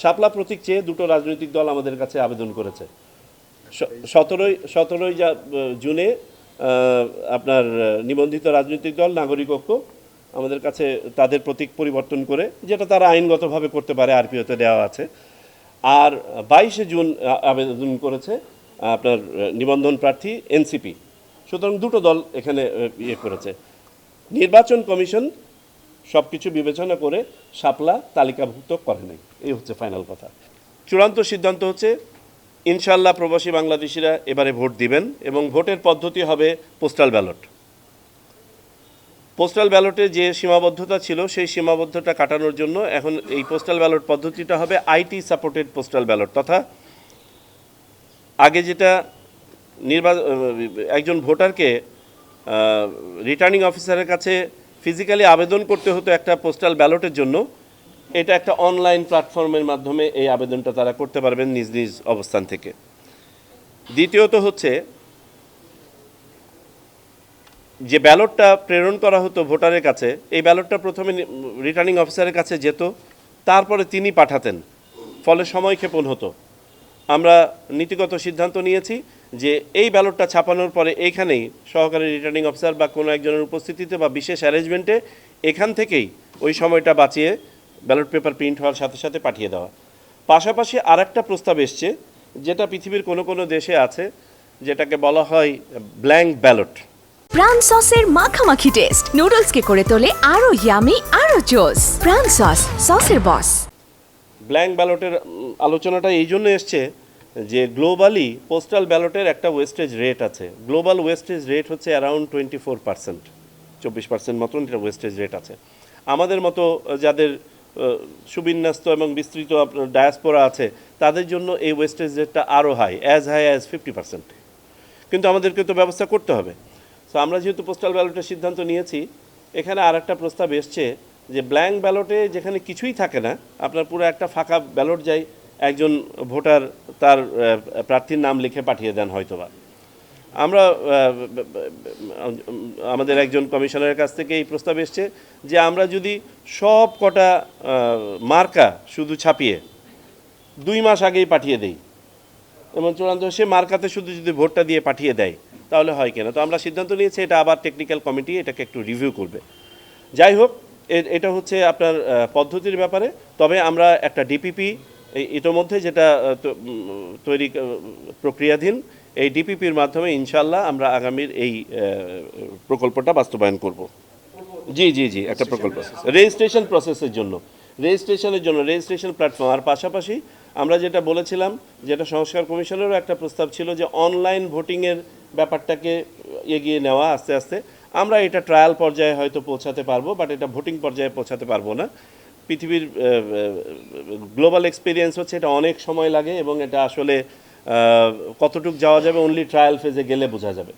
শাপলা প্রতীক চেয়ে দুটো রাজনৈতিক দল আমাদের কাছে আবেদন করেছে। সতেরোই সতেরোই জুনে আপনার নিবন্ধিত রাজনৈতিক দল, নাগরিক ঐক্য, আমাদের কাছে তাদের প্রতীক পরিবর্তন করে, যেটা তারা আইনগতভাবে করতে পারে, আরপিওতে দেওয়া আছে। আর বাইশে জুন আবেদন করেছে, আপনার নিবন্ধন প্রার্থী এনসিপি। সুতরাং দুটো দল এখানে ইয়ে করেছে। নির্বাচন কমিশন সব কিছু বিবেচনা করে শাপলা তালিকাভুক্ত করে নাই। এই হচ্ছে ফাইনাল কথা। চূড়ান্ত সিদ্ধান্ত হচ্ছে ইনশাল্লাহ প্রবাসী বাংলাদেশিরা এবারে ভোট দিবেন এবং ভোটের পদ্ধতি হবে পোস্টাল ব্যালট পোস্টাল ব্যালটে যে সীমাবদ্ধতা ছিল, সেই সীমাবদ্ধতা কাটানোর জন্য এখন এই পোস্টাল ব্যালট পদ্ধতিটা হবে আইটি সাপোর্টেড পোস্টাল ব্যালট তথা আগে যেটা নির্বাচন একজন ভোটারকে রিটার্নিং অফিসারের কাছে ফিজিক্যালি আবেদন করতে হতো একটা পোস্টাল ব্যালটের জন্য। এটা একটা অনলাইন প্ল্যাটফর্মের মাধ্যমে এই আবেদনটা তারা করতে পারবেন নিজ নিজ অবস্থান থেকে। দ্বিতীয়ত হচ্ছে, যে ব্যালটটা প্রেরণ করা হতো ভোটারের কাছে, এই ব্যালটটা প্রথমে রিটার্নিং অফিসারের কাছে যেত, তারপরে তিনি পাঠাতেন, ফলে সময় ক্ষেপণ হতো। আমরা নীতিগত সিদ্ধান্ত নিয়েছি যে এই ব্যালটটা ছাপানোর পরে এইখানেই সহকারী রিটার্নিং অফিসার বা কোনো একজনের উপস্থিতিতে বা বিশেষ অ্যারেঞ্জমেন্টে এখান থেকেই ওই সময়টা বাঁচিয়ে ব্যালট পেপার প্রিন্ট হওয়ার সাথে সাথে পাঠিয়ে দেওয়া। পাশাপাশি আরেকটা প্রস্তাব এসছে যেটা পৃথিবীর কোনো কোনো দেশে আছে যেটাকে বলা হয় ব্ল্যাঙ্ক ব্যালট। প্রাণ সসের মাখামাখি টেস্ট নুডলসকে করে তোলে আরও ইয়ামি আরও জোস প্রাণ সস সসের বস ব্ল্যাঙ্ক ব্যালটের আলোচনাটা এই জন্য এসছে যে গ্লোবালি পোস্টাল ব্যালটের একটা ওয়েস্টেজ রেট আছে। গ্লোবাল ওয়েস্টেজ রেট হচ্ছে অ্যারাউন্ড টোয়েন্টি ফোর পার্সেন্ট চব্বিশ পার্সেন্ট মতন এটা ওয়েস্টেজ রেট আছে। আমাদের মতো যাদের সুবিন্যস্ত এবং বিস্তৃত আপনার ডায়াসপোরা আছে, তাদের জন্য এই ওয়েস্টেজ রেটটা আরও high as high as fifty percent কিন্তু আমাদেরকে তো ব্যবস্থা করতে হবে। সো আমরা যেহেতু পোস্টাল ব্যালটের সিদ্ধান্ত নিয়েছি, এখানে আর একটা প্রস্তাব এসছে যে ব্ল্যাঙ্ক ব্যালটে যেখানে কিছুই থাকে না, আপনার পুরো একটা ফাঁকা ব্যালট যাই একজন ভোটার তার প্রার্থীর নাম লিখে পাঠিয়ে দেন হয়তোবা। আমরা আমাদের একজন কমিশনারের কাছ থেকে এই প্রস্তাব এসছে যে আমরা যদি সব কটা মার্কা শুধু ছাপিয়ে দুই মাস আগেই পাঠিয়ে দেই, এবং চূড়ান্ত সে মার্কাতে শুধু যদি ভোটটা দিয়ে পাঠিয়ে দেয়, তাহলে হয় কেনা? তো আমরা সিদ্ধান্ত নিয়েছি এটা আবার টেকনিক্যাল কমিটি এটাকে একটু রিভিউ করবে। যাই হোক এটা হচ্ছে আপনার পদ্ধতির ব্যাপারে। তবে আমরা একটা ডিপিপি ইতোমধ্যে যেটা তৈরি প্রক্রিয়াধীন, এই ডিপিপির মাধ্যমে ইনশাল্লাহ আমরা আগামীর এই প্রকল্পটা বাস্তবায়ন করব। জি জি জি, একটা প্রকল্প। রেজিস্ট্রেশন প্রসেসের জন্য। রেজিস্ট্রেশনের জন্য, রেজিস্ট্রেশন প্ল্যাটফর্ম। আর পাশাপাশি আমরা যেটা বলেছিলাম, যেটা সংস্কার কমিশনেরও একটা প্রস্তাব ছিল যে অনলাইন ভোটিংয়ের ব্যাপারটাকে এগিয়ে নেওয়া আস্তে আস্তে। আমরা এটা ট্রায়াল পর্যায়ে হয়তো পৌঁছাতে পারব, বাট এটা ভোটিং পর্যায়ে পৌঁছাতে পারব না। পৃথিবীর গ্লোবাল এক্সপিরিয়েন্স হচ্ছে এটা অনেক সময় লাগে এবং এটা আসলে কতটুক যাওয়া যাবে অনলি ট্রায়াল ফেজে গেলে বোঝা যাবে।